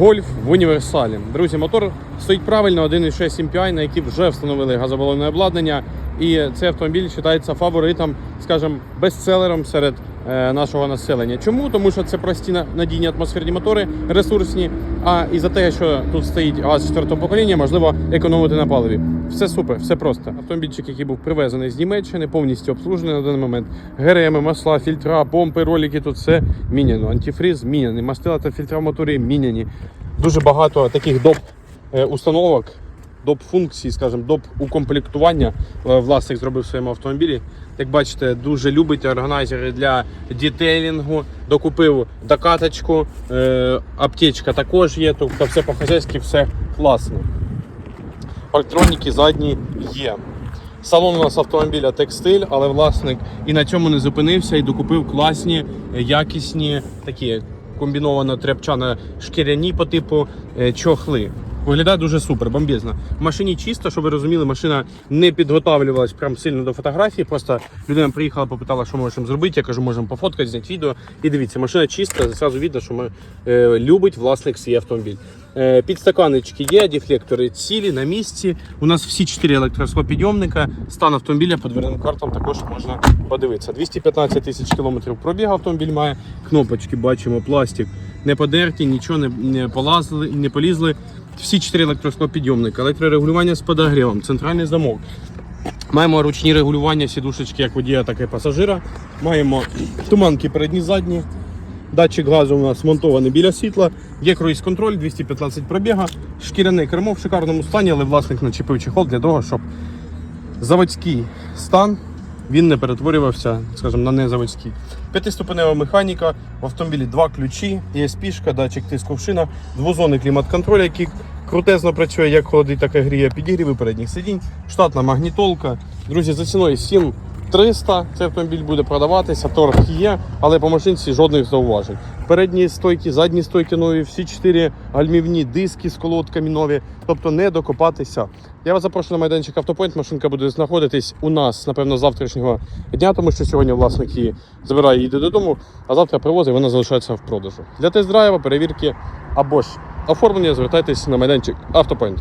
Гольф в універсалі. Друзі, мотор стоїть правильно 1.6 MPI, на який вже встановили газобалонне обладнання. І цей автомобіль вважається фаворитом, скажімо, бестселером серед нашого населення. Чому? Тому що це прості на- надійні атмосферні мотори, ресурсні. А і за те, що тут стоїть газ четвертого покоління, можливо економити на паливі. Все супер, все просто. Автомобільчик, який був привезений з Німеччини, повністю обслужений на даний момент. ГРМ, масла, фільтра, помпи, ролики тут все міняно. Антифриз міняний, мастила та фільтра в моторі міняні. Дуже багато таких доп е, установок, доп функцій, скажімо, доп укомплектування е, власник зробив в своєму автомобілі. Як бачите, дуже любить органайзери для дітейлінгу. Докупив докаточку, е, аптечка також є, тобто все по-хазяйськи, все класно. Парктроніки задні є. Салон у нас автомобіля текстиль, але власник і на цьому не зупинився і докупив класні, якісні такі комбіновано тряпчано шкіряні по типу е, чохли. Виглядає дуже супер, бомбезно. В машині чисто, щоб ви розуміли, машина не підготавлювалась прям сильно до фотографії. Просто людина приїхала, попитала, що ми можемо зробити. Я кажу, можемо пофоткати, зняти відео. І дивіться, машина чиста, зразу видно, що ми, е, любить власник свій автомобіль. Е, підстаканнички є, дефлектори цілі на місці. У нас всі чотири електросклопідйомника. Стан автомобіля по дверним картам також можна подивитися. 215 тисяч кілометрів пробігу автомобіль має. Кнопочки бачимо, пластик не подерті, нічого не, не полазили, не полізли. Всі чотири електросклопідйомника, електрорегулювання з подогрівом, центральний замок. Маємо ручні регулювання сідушечки як водія, так і пасажира. Маємо туманки передні задні. Датчик газу у нас монтований біля світла. Є круїз-контроль, 215 пробіга, шкіряне кермо в шикарному стані, але власник начепив чехол для того, щоб заводський стан він не перетворювався, скажімо, на незаводський. П'ятиступенева механіка, в автомобілі два ключі, ESP, датчик тиску шина, двозонний клімат-контроль, який крутезно працює, як холодить, так і гріє підігріви передніх сидінь, штатна магнітолка. Друзі, за ціною 7300 цей автомобіль буде продаватися, торг є, але по машинці жодних зауважень. Передні стойки, задні стойки нові, всі чотири гальмівні диски з колодками нові, тобто не докопатися. Я вас запрошую на майданчик Автопойнт. Машинка буде знаходитись у нас, напевно, завтрашнього дня, тому що сьогодні власник її забирає і додому, а завтра привозить, вона залишається в продажу. Для тест-драйва, перевірки або ж оформлення звертайтесь на майданчик Автопойнт.